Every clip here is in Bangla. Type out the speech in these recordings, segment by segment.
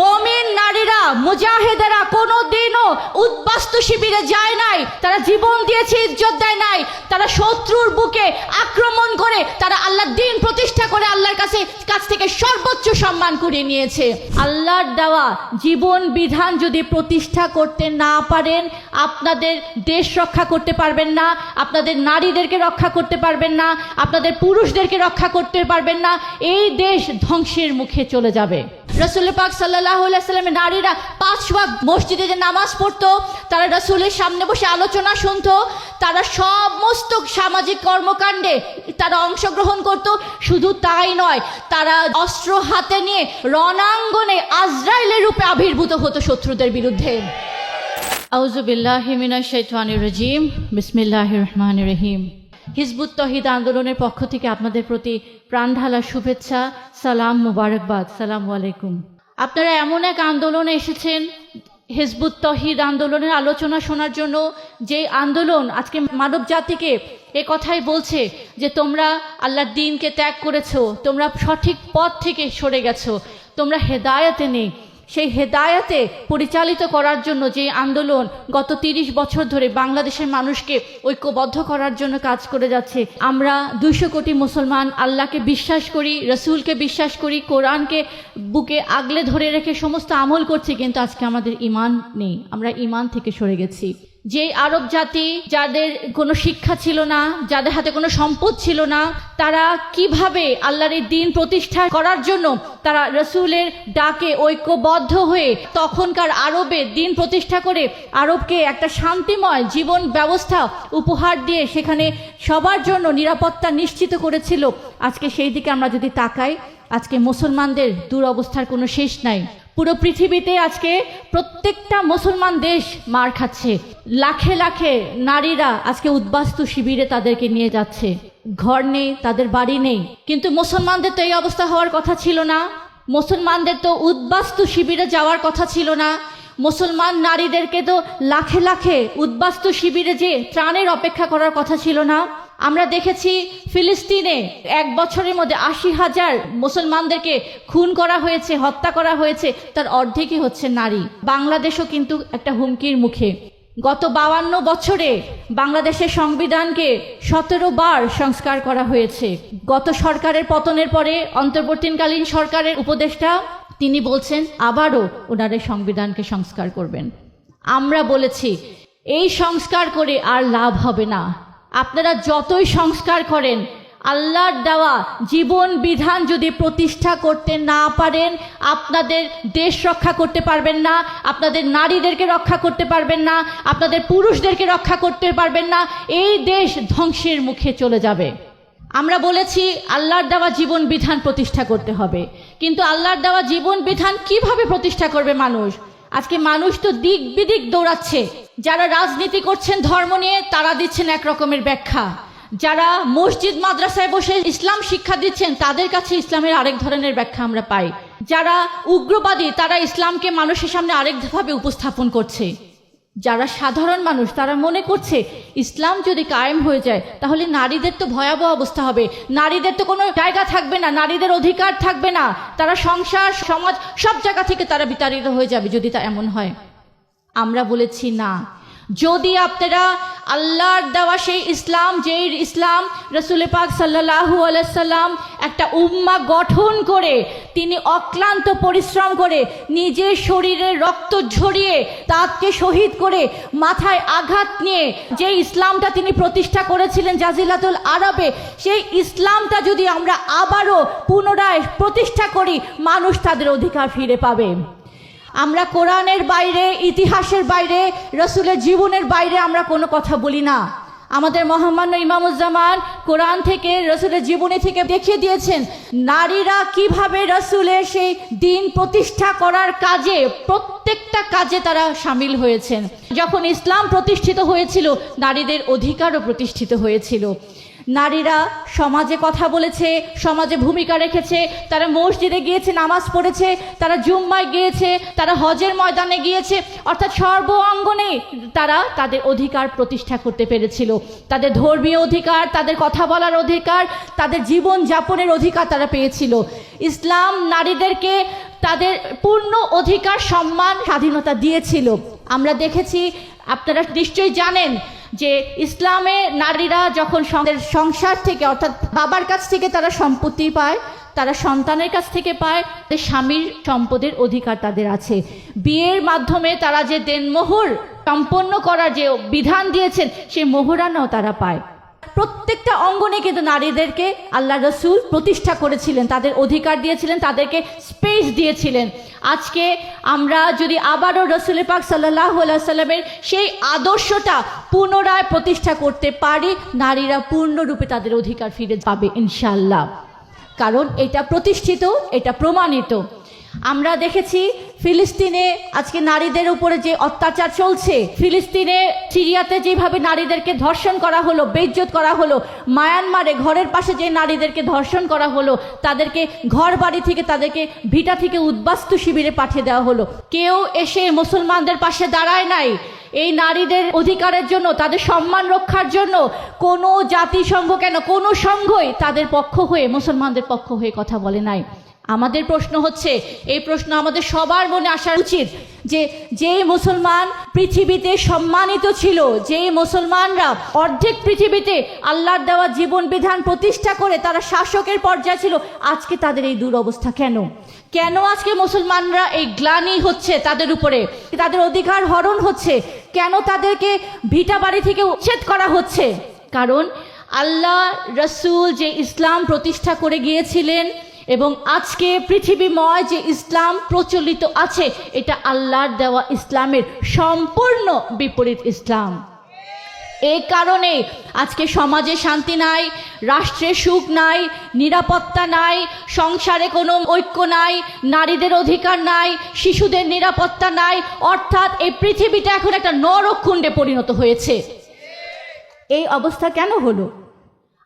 মমিন নারীরা, মুজাহিদেরা কোনো দিনও উদ্বাস্তু শিবিরে যায় নাই। তারা জীবন দিয়েছে, ইজ্জত দেয় নাই। তারা শত্রুর বুকে আক্রমণ করে, তারা আল্লাহর দিন প্রতিষ্ঠা করে আল্লাহর কাছে, কাছ থেকে সর্বোচ্চ সম্মান কুড়িয়ে নিয়েছে। আল্লাহর দেওয়া জীবন বিধান যদি প্রতিষ্ঠা করতে না পারেন, আপনাদের দেশ রক্ষা করতে পারবেন না, আপনাদের নারীদেরকে রক্ষা করতে পারবেন না, আপনাদের পুরুষদেরকে রক্ষা করতে পারবেন না, এই দেশ ধ্বংসের মুখে চলে যাবে। রসুল পাক সাল্লাহ সাল্লামের নারীরা পাঁচ ওয়াক্ত মসজিদে যে নামাজ পড়তো, তারা রসুলের সামনে বসে আলোচনা শুনতো, তারা সমস্ত সামাজিক কর্মকাণ্ডে তারা অংশগ্রহণ করত। শুধু তাই নয়, তারা অস্ত্র হাতে নিয়ে রণাঙ্গনে আজরাইলের রূপে আবির্ভূত হতো শত্রুদের বিরুদ্ধে। আউজুবিল্লাহিমিনা শৈতানির রাজিম। বিসমিল্লাহ রহমান রহিম। হিজবুত তহিদ আন্দোলনের পক্ষ থেকে আপনাদের প্রতি প্রাণঢালা শুভেচ্ছা, সালাম মুবারকবাদ, সালাম আলাইকুম। আপনারা এমন এক আন্দোলনে এসেছেন, হিজবুত তহিদ আন্দোলনের আলোচনা শোনার জন্য, যে আন্দোলন আজকে মানব জাতিকে এ কথাই বলছে যে তোমরা আল্লাহর দিনকে ত্যাগ করেছ, তোমরা সঠিক পথ থেকে সরে গেছো, তোমরা হেদায়তে নেই। সেই হেদায়াতে পরিচালিত করার জন্য যে আন্দোলন গত তিরিশ বছর ধরে বাংলাদেশের মানুষকে ঐক্যবদ্ধ করার জন্য কাজ করে যাচ্ছে, আমরা দুশো কোটি মুসলমান আল্লাহকে বিশ্বাস করি, রসুলকে বিশ্বাস করি, কোরআনকে বুকে আগলে ধরে রেখে সমস্ত আমল করছি, কিন্তু আজকে আমাদের ইমান নেই, আমরা ইমান থেকে সরে গেছি। যে আরব জাতি যাদের কোনো শিক্ষা ছিল না, যাদের হাতে কোনো সম্পদ ছিল না, তারা কীভাবে আল্লাহর এই দিন প্রতিষ্ঠা করার জন্য তারা রসুলের ডাকে ঐক্যবদ্ধ হয়ে তখনকার আরবে দিন প্রতিষ্ঠা করে আরবকে একটা শান্তিময় জীবন ব্যবস্থা উপহার দিয়ে সেখানে সবার জন্য নিরাপত্তা নিশ্চিত করেছিল। আজকে সেই দিকে আমরা যদি তাকাই, আজকে মুসলমানদের দুরবস্থার কোনো শেষ নাই। পুরো পৃথিবীতে আজকে প্রত্যেকটা মুসলমান দেশ মার খাচ্ছে। লাখে লাখে নারীরা আজকে উদ্বাস্তু শিবিরে তাদেরকে নিয়ে যাচ্ছে। ঘর নেই, তাদের বাড়ি নেই। কিন্তু মুসলমানদের তো এই অবস্থা হওয়ার কথা ছিল না। মুসলমানদের তো উদ্বাস্তু শিবিরে যাওয়ার কথা ছিল না। মুসলমান নারীদেরকে তো লাখে লাখে উদ্বাস্তু শিবিরে যে ত্রাণের অপেক্ষা করার কথা ছিল না। আমরা দেখেছি ফিলিস্তিনে এক বছরের মধ্যে আশি হাজার মুসলমানদেরকে খুন করা হয়েছে, হত্যা করা হয়েছে, তার অর্ধেকই হচ্ছে নারী। বাংলাদেশও কিন্তু একটা হুমকির মুখে। গত বাউান্ন বছরে বাংলাদেশের সংবিধানকে সতেরো বার সংস্কার করা হয়েছে। গত সরকারের পতনের পরে অন্তর্বর্তীকালীন সরকারের উপদেষ্টা, তিনি বলছেন, আবারও ওনারা সংবিধানকে সংস্কার করবেন। আমরা বলেছি, এই সংস্কার করে আর লাভ হবে না। আপনারা যতই সংস্কার করেন, আল্লাহর দেওয়া জীবন বিধান যদি প্রতিষ্ঠা করতে না পারেন, আপনাদের দেশ রক্ষা করতে পারবেন না, আপনাদের নারীদেরকে রক্ষা করতে পারবেন না, আপনাদের পুরুষদেরকে রক্ষা করতে পারবেন না, এই দেশ ধ্বংসের মুখে চলে যাবে। আমরা বলেছি, আল্লাহর দেওয়া জীবন বিধান প্রতিষ্ঠা করতে হবে। কিন্তু আল্লাহর দেওয়া জীবন বিধান কীভাবে প্রতিষ্ঠা করবে মানুষ? আজকে মানুষ তো দিক বিদিক দৌড়াচ্ছে। যারা রাজনীতি করছেন, ধর্ম নিয়ে তারা দিচ্ছেন এক রকমের ব্যাখ্যা। যারা মসজিদ, মাদ্রাসায় বসে ইসলাম শিক্ষা দিচ্ছেন, তাদের কাছে ইসলামের আরেক ধরনের ব্যাখ্যা আমরা পাই। যারা উগ্রবাদী, তারা ইসলামকে মানুষের সামনে আরেকভাবে উপস্থাপন করছে। যারা সাধারণ মানুষ, তারা মনে করছে ইসলাম যদি কায়েম হয়ে যায়, তাহলে নারীদের তো ভয়াবহ অবস্থা হবে। নারীদের তো কোনো জায়গা থাকবে না, নারীদের অধিকার থাকবে না। তারা সংসার, সমাজ, সব জায়গা থেকে তারা বিতাড়িত হয়ে যাবে যদি তা এমন হয়। আমরা বলেছি না যদি আপনারা আল্লাহর দেওয়া সেই ইসলাম, যেই ইসলাম রসুল পাক সাল্লাহু আলাইসাল্লাম একটা উম্মা গঠন করে, তিনি অক্লান্ত পরিশ্রম করে, নিজের শরীরে রক্ত ঝরিয়ে তাকে শহীদ করে, মাথায় আঘাত নিয়ে যে ইসলামটা তিনি প্রতিষ্ঠা করেছিলেন জাজিলাতুল আরবে, সেই ইসলামটা যদি আমরা আবারও পুনরায় প্রতিষ্ঠা করি, মানুষ তাদের অধিকার ফিরে পাবে। আমরা কোরআনের বাইরে, ইতিহাসের বাইরে, রসুলের জীবনের বাইরে আমরা কোনো কথা বলি না। আমাদের মহামান্য ইমামুজ্জামান কোরআন থেকে, রসুলের জীবনী থেকে দেখিয়ে দিয়েছেন, নারীরা কীভাবে রসুলের সেই দিন প্রতিষ্ঠা করার কাজে, প্রত্যেকটা কাজে তারা সামিল হয়েছেন। যখন ইসলাম প্রতিষ্ঠিত হয়েছিল, নারীদের অধিকারও প্রতিষ্ঠিত হয়েছিল। নারীরা সমাজে কথা বলেছে, সমাজে ভূমিকা রেখেছে, তারা মসজিদে গিয়েছে, নামাজ পড়েছে, তারা জুম্মায় গিয়েছে, তারা হজের ময়দানে গিয়েছে, অর্থাৎ সর্ব অঙ্গনে তারা তাদের অধিকার প্রতিষ্ঠা করতে পেরেছিল। তাদের ধর্মীয় অধিকার, তাদের কথা বলার অধিকার, তাদের জীবন যাপনের অধিকার তারা পেয়েছিল। ইসলাম নারীদেরকে তাদের পূর্ণ অধিকার, সম্মান, স্বাধীনতা দিয়েছিল। আমরা দেখেছি, আপনারা নিশ্চয়ই জানেন যে ইসলামে নারীরা যখন সংসার থেকে, অর্থাৎ বাবার কাছ থেকে তারা সম্পত্তি পায়, তারা সন্তানের কাছ থেকে পায় স্বামীর সম্পদের অধিকার তাদের আছে। বিয়ের মাধ্যমে তারা যে দেনমোহর সম্পন্ন করার যে বিধান দিয়েছেন, সেই মোহরানাও তারা পায়। প্রত্যেকটা অঙ্গনে কিন্তু নারীদেরকে আল্লাহ রসুল প্রতিষ্ঠা করেছিলেন, তাদের অধিকার দিয়েছিলেন, তাদেরকে স্পেস দিয়েছিলেন। আজকে আমরা যদি আবারও রসুল পাক সাল্লাহ সাল্লামের সেই আদর্শটা পুনরায় প্রতিষ্ঠা করতে পারি, নারীরা পূর্ণরূপে তাদের অধিকার ফিরে পাবে ইনশাল্লাহ কারণ এটা প্রতিষ্ঠিত, এটা প্রমাণিত। আমরা দেখেছি ফিলিস্তিনে আজকে নারীদের উপরে যে অত্যাচার চলছে, ফিলিস্তিনে, সিরিয়াতে যেভাবে নারীদেরকে ধর্ষণ করা হলো, বেইজ্জত করা হলো, মায়ানমারে ঘরের পাশে যে নারীদেরকে ধর্ষণ করা হলো, তাদেরকে ঘর বাড়ি থেকে তাদেরকে ভিটা থেকে উদ্বাস্তু শিবিরে পাঠিয়ে দেওয়া হলো। কেউ এসে মুসলমানদের পাশে দাঁড়ায় নাই। এই নারীদের অধিকারের জন্য, তাদের সম্মান রক্ষার জন্য কোনো জাতিসংঘ কেন, কোনো সংঘই তাদের পক্ষ হয়ে, মুসলমানদের পক্ষ হয়ে কথা বলে নাই। আমাদের প্রশ্ন হচ্ছে, এই প্রশ্ন আমাদের সবার মনে আসা উচিত যে যে মুসলমান পৃথিবীতে সম্মানিত ছিল যে মুসলমানরা অর্ধেক পৃথিবীতে আল্লাহর দেওয়া জীবন বিধান প্রতিষ্ঠা করে তারা শাসকের পর্যায়ে ছিল, আজকে তাদের এই দুরবস্থা কেন? কেন আজকে মুসলমানরা এই গ্লানি হচ্ছে তাদের উপরে? তাদের অধিকার হরণ হচ্ছে? কেন তাদেরকে ভিটা বাড়ি থেকে উচ্ছেদ করা হচ্ছে? কারণ আল্লাহ রসুল যে ইসলাম প্রতিষ্ঠা করে গিয়েছিলেন এবং আজকে পৃথিবীময় যে ইসলাম প্রচলিত আছে, এটা আল্লাহর দেওয়া ইসলামের সম্পূর্ণ বিপরীত ইসলাম। এই কারণে আজকে সমাজে শান্তি নাই, রাষ্ট্রে সুখ নাই, নিরাপত্তা নাই, সংসারে কোনো ঐক্য নাই, নারীদের অধিকার নাই, শিশুদের নিরাপত্তা নাই, অর্থাৎ এই পৃথিবীটা এখন একটা নরকুণ্ডে পরিণত হয়েছে। এই অবস্থা কেন হলো?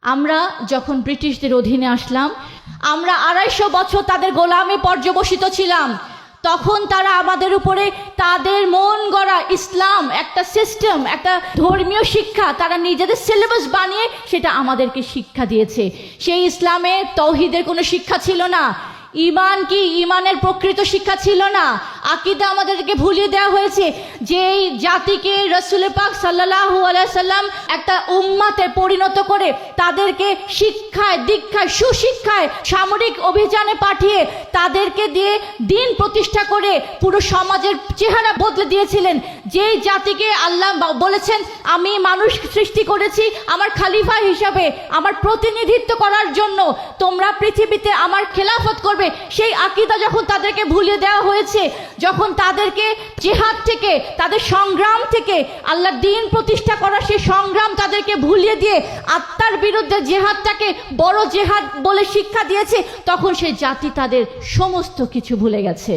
আমরা যখন ব্রিটিশদের অধীনে আসলাম আমরা আড়াইশো বছর তাদের গোলামে পর্যবসিত ছিলাম। তখন তারা আমাদের উপরে তাদের মন গড়া ইসলাম, একটা সিস্টেম একটা ধর্মীয় শিক্ষা, তারা নিজেদের সিলেবাস বানিয়ে সেটা আমাদেরকে শিক্ষা দিয়েছে। সেই ইসলামে তৌহিদের কোনো শিক্ষা ছিল না। ইমান কি ইমানের প্রকৃত শিক্ষা ছিল না? আকিদা আমাদেরকে ভুলিয়ে দেওয়া হয়েছে যেই জাতিকে রসুল পাক সাল্লাহ সাল্লাম একটা উম্মাতে পরিণত করে তাদেরকে শিক্ষায়, দীক্ষায়, সুশিক্ষায় সামরিক অভিযানে পাঠিয়ে তাদেরকে দিয়ে দিন প্রতিষ্ঠা করে পুরো সমাজের চেহারা বদলে দিয়েছিলেন। যেই জাতিকে আল্লাহ বলেছেন, আমি মানুষ সৃষ্টি করেছি আমার খালিফা হিসাবে, আমার প্রতিনিধিত্ব করার জন্য। তোমরা পৃথিবীতে আমার খেলাফত করবে। সেই আকিদা যখন তাদেরকে ভুলিয়ে দেওয়া হয়েছে, যখন তাদেরকে জেহাদ থেকে, তাদের সংগ্রাম থেকে আল্লাহ দিন প্রতিষ্ঠা করা সেই সংগ্রাম তাদেরকে ভুলিয়ে দিয়ে আত্মার বিরুদ্ধে জেহাদটাকে বড় জেহাদ বলে শিক্ষা দিয়েছে, তখন সেই জাতি তাদের সমস্ত কিছু ভুলে গেছে।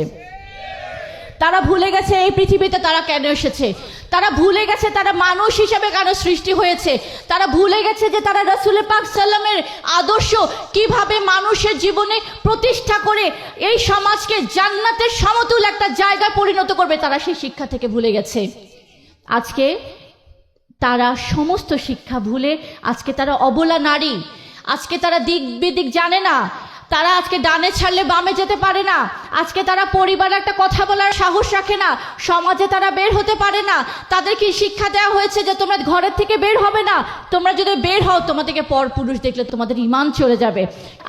তারা ভুলে গেছে এই পৃথিবীতে তারা কেন এসেছে? তারা ভুলে গেছে তারা মানুষ হিসেবে কেন সৃষ্টি হয়েছে? তারা ভুলে গেছে যে তারা রসুল পাক সাল্লামের আদর্শ কীভাবে মানুষের জীবনে প্রতিষ্ঠা করে এই সমাজকে জান্নাতের সমতুল একটা জায়গায় পরিণত করবে তারা সেই শিক্ষা থেকে ভুলে গেছে। আজকে তারা সমস্ত শিক্ষা ভুলে, আজকে তারা অবলা নারী, আজকে তারা দিক বিদিক জানে না তারা আজকে ডানে ছাড়লে বামে যেতে পারে না। আজকে তারা পরিবারে একটা কথা বলার সাহস রাখে না। সমাজে তারা বের হতে পারে না। তাদের কি শিক্ষা দেওয়া হয়েছে যে তোমরা ঘরের থেকে বের হবে না? তোমরা যদি বের হও, তোমাদেরকে পর পুরুষ দেখলে তোমাদের ইমান চলে যাবে।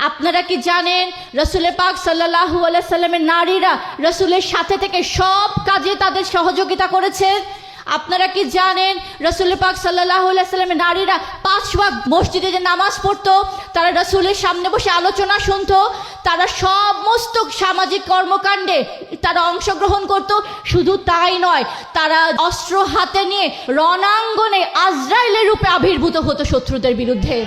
আপনারা কি জানেন, রসুল পাক সাল্লাহু সাল্লামের নারীরা রসুলের সাথে থেকে সব কাজে তাদের সহযোগিতা করেছেন? আপনারা কি জানেন রসুল পাক সাল্লাহ সাল্লামের নারীরা পাঁচ ওয়াক্ত মসজিদে যে নামাজ পড়তো, তারা রসুলের সামনে বসে আলোচনা শুনতো, তারা সমস্ত সামাজিক কর্মকাণ্ডে তারা অংশগ্রহণ করত, শুধু তাই নয়, তারা অস্ত্র হাতে নিয়ে রণাঙ্গনে আজরাইলের রূপে আবির্ভূত হতো শত্রুদের বিরুদ্ধে।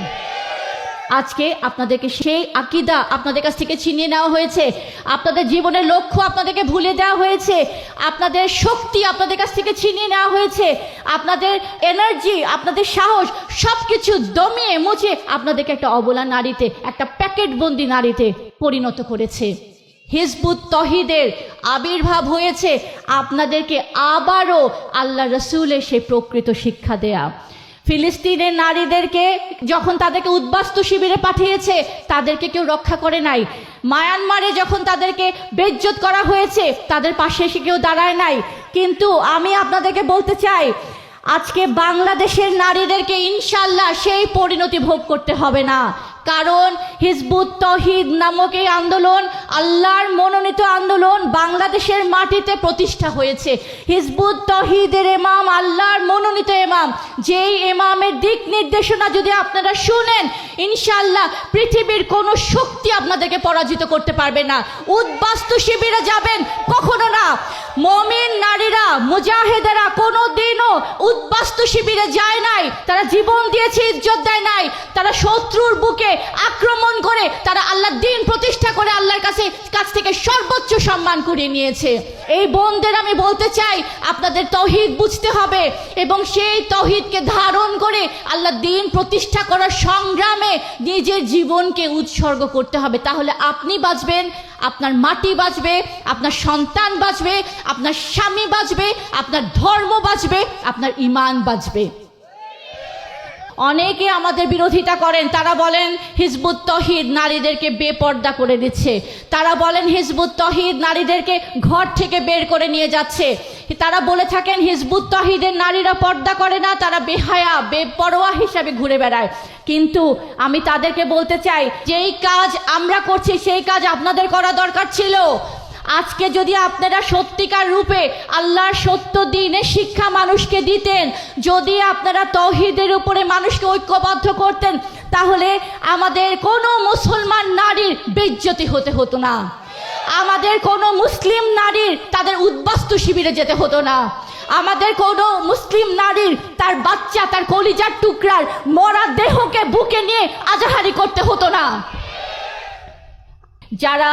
আজকে আপনাদেরকে সেই আকিদা আপনাদের কাছ থেকে ছিনিয়ে নেওয়া হয়েছে। আপনাদের জীবনের লক্ষ্য আপনাদেরকে ভুলে দেওয়া হয়েছে। আপনাদের শক্তি আপনাদের কাছ থেকে ছিনিয়ে নেওয়া হয়েছে। আপনাদের এনার্জি আপনাদের সাহস সব কিছু দমিয়ে মুছে আপনাদেরকে একটা অবলা নারীতে, একটা প্যাকেটবন্দি নারীতে পরিণত করেছে। হিজবুত তহিদের আবির্ভাব হয়েছে। আপনাদেরকে আবারও আল্লাহ রসুলের সেই প্রকৃত শিক্ষা দেয়া। ফিলিস্তিনের নারীদেরকে যখন তাদেরকে উদ্বাস্তু শিবিরে পাঠিয়েছে, তাদেরকে কেউ রক্ষা করে নাই। মায়ানমারে যখন তাদেরকে বেজ্জত করা হয়েছে, তাদের পাশে এসে কেউ দাঁড়ায় নাই। কিন্তু আমি আপনাদেরকে বলতে চাই, আজকে বাংলাদেশের নারীদেরকে ইনশাল্লাহ সেই পরিণতি ভোগ করতে হবে না। কারণ হিজবুত তহিদ নামক এই আন্দোলন আল্লাহর মনোনীত আন্দোলন বাংলাদেশের মাটিতে প্রতিষ্ঠা হয়েছে। হিজবুত তহিদের এমাম আল্লাহর মনোনীত এমাম যেই এমামের দিক নির্দেশনা যদি আপনারা শুনেন ইনশাল্লাহ পৃথিবীর কোনো শক্তি আপনাদেরকে পরাজিত করতে পারবে না। উদ্বাস্তু শিবিরে যাবেন কখনো না। মমিন নারীরা, মুজাহিদেরা কোনো দিনও উদ্বাস্তু শিবিরে যায় নাই। তারা জীবন দিয়েছে, ইজ্জত দেয় নাই। তারা শত্রুর বুকে আক্রমণ করে, তারা আল্লাহর দিন প্রতিষ্ঠা করে, আল্লাহর কাছে, কাছ থেকে সর্বোচ্চ সম্মান করে নিয়েছে। এই বোনদের আমি বলতে চাই, আপনাদের তহিদ বুঝতে হবে এবং সেই তহিদকে ধারণ করে আল্লাহ দিন প্রতিষ্ঠা করার সংগ্রামে নিজের জীবনকে উৎসর্গ করতে হবে। তাহলে আপনি বাঁচবেন, আপনার মাটি বাঁচবে, আপনার সন্তান বাঁচবে, আপনার স্বামী বাঁচবে, আপনার ধর্ম বাঁচবে, আপনার ইমান বাঁচবে। অনেকে আমাদের বিরোধিতা করেন, তারা বলেন হিজবুত তহিদ নারীদেরকে বেপর্দা করে দিচ্ছে। তারা বলেন হিজবুত তহিদ নারীদেরকে ঘর থেকে বের করে নিয়ে যাচ্ছে। তারা বলে থাকেন হিজবুত তহিদের নারীরা পর্দা করে না, তারা বেহায়া, বেপরোয়া হিসাবে ঘুরে বেড়ায়। কিন্তু আমি তাদেরকে বলতে চাই, যেই কাজ আমরা করছি, সেই কাজ আপনাদের করা দরকার ছিল। আজকে যদি আপনারা সত্যিকার রূপে আল্লাহর সত্য দিনে শিক্ষা মানুষকে দিতেন, যদি আপনারা তৌহিদের উপরে মানুষকে ঐক্যবদ্ধ করতেন, তাহলে আমাদের কোনো মুসলমান নারীর বেজ্জতি হতে হতো না। আমাদের কোনো মুসলিম নারীর তাদের উদ্বাস্তু শিবিরে যেতে হতো না। আমাদের কোনো মুসলিম নারীর তার বাচ্চা, তার কলিজার টুকরার মরা দেহকে বুকে নিয়ে আজাহারি করতে হতো না। যারা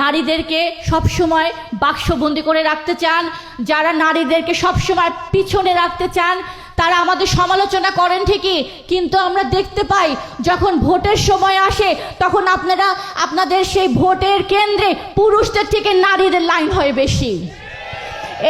নারীদেরকে সবসময় বাক্সবন্দি করে রাখতে চান, যারা নারীদেরকে সবসময় পিছনে রাখতে চান, তারা আমাদের সমালোচনা করেন ঠিকই, কিন্তু আমরা দেখতে পাই যখন ভোটের সময় আসে, তখন আপনারা, আপনাদের সেই ভোটের কেন্দ্রে পুরুষদের থেকে নারীদের লাইন হয় বেশি।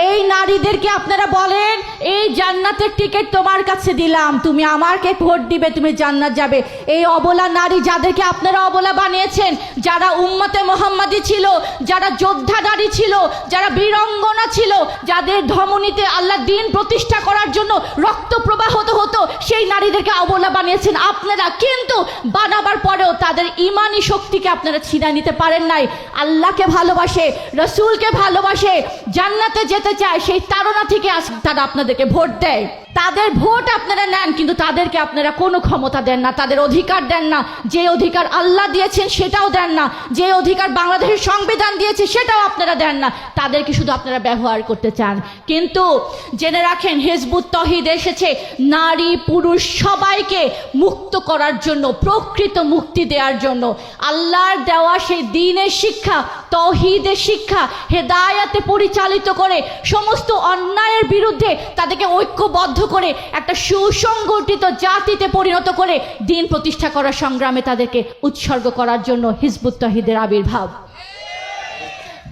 এই নারীদেরকে আপনারা বলেন, এই জান্নাতের টিকিট তোমার কাছে দিলাম। তুমি আমাকে ভোট দিবে, তুমি জান্নাত যাবে। এই অবলা নারী যাদেরকে আপনারা অবলা বানিয়েছেন, যারা উম্মতে মোহাম্মদী ছিল, যারা যোদ্ধা নারী ছিল, যারা বীরঙ্গনা ছিল, যাদের ধমনীতে আল্লাহ দিন প্রতিষ্ঠা করার জন্য রক্ত প্রবাহিত হতো সেই নারীদেরকে অবলা বানিয়েছেন আপনারা। কিন্তু বানাবার পরেও তাদের ইমানি শক্তিকে আপনারা ছিনা নিতে পারেন নাই। আল্লাহকে ভালোবাসে, রসুলকে ভালোবাসে, জান্নাতে যেতে চায় সেই তারা থেকে আস তারা আপনাদেরকে ভোট দেয়। তাদের ভোট আপনারা নেন, কিন্তু তাদেরকে আপনারা কোনো ক্ষমতা দেন না। তাদের অধিকার দেন না। যে অধিকার আল্লাহ দিয়েছেন সেটাও দেন না। যে অধিকার বাংলাদেশের সংবিধান দিয়েছে সেটাও আপনারা দেন না। তাদেরকে শুধু আপনারা ব্যবহার করতে চান। কিন্তু জেনে রাখেন, হেজবুত তহিদ এসেছে। নারী, পুরুষ সবাইকে মুক্ত করার জন্য, প্রকৃত মুক্তি দেওয়ার জন্য। আল্লাহর দেওয়া সেই দিনের শিক্ষা, তহিদের শিক্ষা, হেদায়াতে পরিচালিত করে সমস্ত অন্যায়ের বিরুদ্ধে তাদেরকে ঐক্যবদ্ধ করে একটা সুসংগঠিত জাতিতে পরিণত করে দিন প্রতিষ্ঠা করার সংগ্রামে তাদেরকে উৎসর্গ করার জন্য হিজবুত তহিদের আবির্ভাব।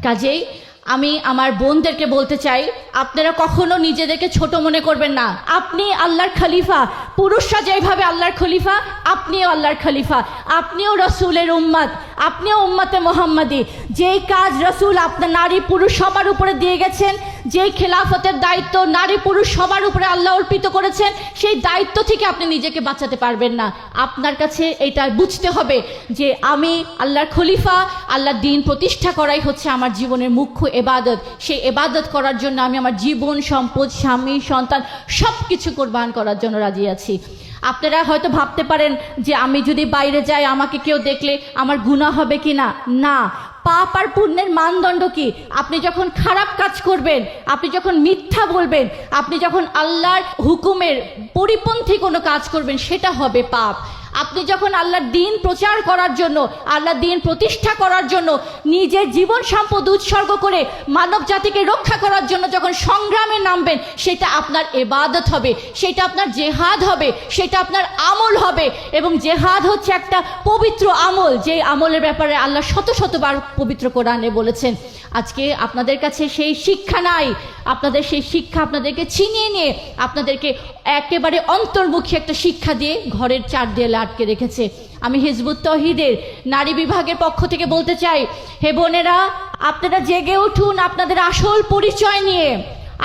কাজেই আমি আমার বোনদেরকে বলতে চাই, আপনারা কখনো নিজেদেরকে ছোট মনে করবেন না। আপনি আল্লাহর খলিফা, পুরুষরা যেভাবে আল্লাহর খলিফা, আপনিও আল্লাহর খলিফা, আপনিও রসুলের উম্মাদ, আপনিও উম্মাতে মোহাম্মদী। যেই কাজ রসুল আপনার নারী পুরুষ সবার উপরে দিয়ে গেছেন যেই খেলাফতের দায়িত্ব নারী পুরুষ সবার উপরে আল্লাহ অর্পিত করেছেন, সেই দায়িত্ব থেকে আপনি নিজেকে বাঁচাতে পারবেন না। আপনার কাছে এটা বুঝতে হবে যে আমি আল্লাহর খলিফা, আল্লাহর দিন প্রতিষ্ঠা করাই হচ্ছে আমার জীবনের মুখ্য এবাদত। সেই এবাদত করার জন্য আমি আমার জীবন, সম্পদ, স্বামী, সন্তান সব কিছু কোরবান করার জন্য রাজি আছি। আপনারা হয়তো ভাবতে পারেন যে আমি যদি বাইরে যাই, আমাকে কেউ দেখলে আমার গুণা হবে কি না না। পাপ আর পুণ্যের মানদণ্ড কি? আপনি যখন খারাপ কাজ করবেন, আপনি যখন মিথ্যা বলবেন, আপনি যখন আল্লাহর হুকুমের পরিপন্থী কোনো কাজ করবেন, সেটা হবে পাপ। আপনি যখন আল্লাহর দিন প্রচার করার জন্য, আল্লাহর দিন প্রতিষ্ঠা করার জন্য নিজের জীবন সম্পদ উৎসর্গ করে মানব জাতিকে রক্ষা করার জন্য যখন সংগ্রামে নামবেন, সেটা আপনার এবাদত হবে, সেটা আপনার জেহাদ হবে, সেটা আপনার আমল হবে এবং জেহাদ হচ্ছে একটা পবিত্র আমল যে আমলের ব্যাপারে আল্লাহ শত শতবার পবিত্র কোরআনে বলেছেন। আজকে আপনাদের কাছে সেই শিক্ষা নাই। আপনাদের সেই শিক্ষা আপনাদেরকে ছিনিয়ে নিয়ে আপনাদেরকে একেবারে অন্তর্মুখী একটা শিক্ষা দিয়ে ঘরের চার দেয়ালে আটকে রেখেছে। আমি হিজবুত তহিদের নারী বিভাগের পক্ষ থেকে বলতে চাই, হে বোনেরা, আপনারা জেগে উঠুন আপনাদের আসল পরিচয় নিয়ে।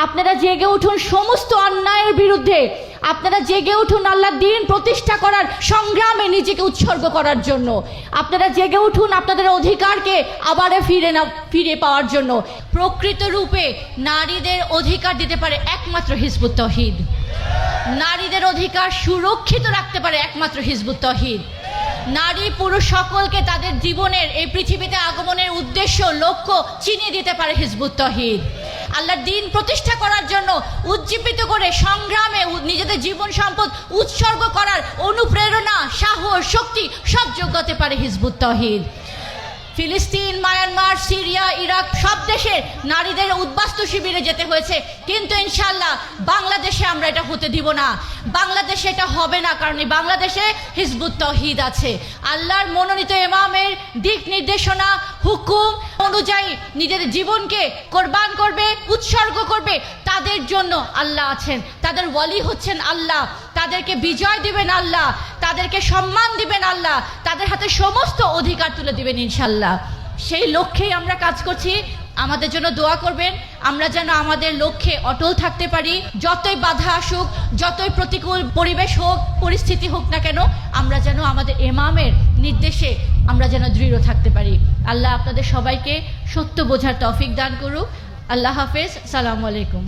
আপনারা জেগে উঠুন সমস্ত অন্যায়ের বিরুদ্ধে। আপনারা জেগে উঠুন আল্লাহর দিন প্রতিষ্ঠা করার সংগ্রামে নিজেকে উৎসর্গ করার জন্য। আপনারা জেগে উঠুন আপনাদের অধিকারকে আবারে ফিরে না ফিরে পাওয়ার জন্য। প্রকৃত রূপে নারীদের অধিকার দিতে পারে একমাত্র হিজবুত তহিদ। নারীদের অধিকার সুরক্ষিত রাখতে পারে একমাত্র হিজবুত তহিদ। নারী পুরুষ সকলকে তাদের জীবনের, এই পৃথিবীতে আগমনের উদ্দেশ্য, লক্ষ্য চিনিয়ে দিতে পারে হিজবুত তহিদ। আল্লাহর দিন প্রতিষ্ঠা করার জন্য উজ্জীবিত করে সংগ্রামে নিজেদের জীবন সম্পদ উৎসর্গ করার অনুপ্রেরণা, সাহস, শক্তি সব যোগ্যতে পারে হিজবুত তহিদ। ফিলিস্তিন, মায়ানমার, সিরিয়া, ইরাক সব দেশে নারীদের উদ্বাস্তু শিবিরে যেতে হয়েছে। কিন্তু ইনশাল্লাহ বাংলাদেশে আমরা এটা হতে দিব না। বাংলাদেশে এটা হবে না, কারণ বাংলাদেশে হিজবুত তহিদ আছে। আল্লাহর মনোনীত ইমামের দিক নির্দেশনা, হুকুম অনুযায়ী নিজেদের জীবনকে কোরবান করবে, উৎসর্গ করবে, তাদের জন্য আল্লাহ আছেন। তাদের ওয়ালি হচ্ছেন আল্লাহ। তাদেরকে বিজয় দিবেন আল্লাহ, তাদেরকে সম্মান দিবেন আল্লাহ, তাদের হাতে সমস্ত অধিকার তুলে দিবেন ইনশাল্লাহ সেই লক্ষ্যেই আমরা কাজ করছি। আমাদের জন্য দোয়া করবেন। আমরা যেন আমাদের লক্ষ্যে অটল থাকতে পারি। যতই বাধা আসুক, যতই প্রতিকূল পরিবেশ হোক, পরিস্থিতি হোক না কেন, আমরা যেন আমাদের এমামের নির্দেশে আমরা যেন দৃঢ় থাকতে পারি। আল্লাহ আপনাদের সবাইকে সত্য বোঝার তৌফিক দান করুক। আল্লাহ হাফেজ। সালাম আলাইকুম।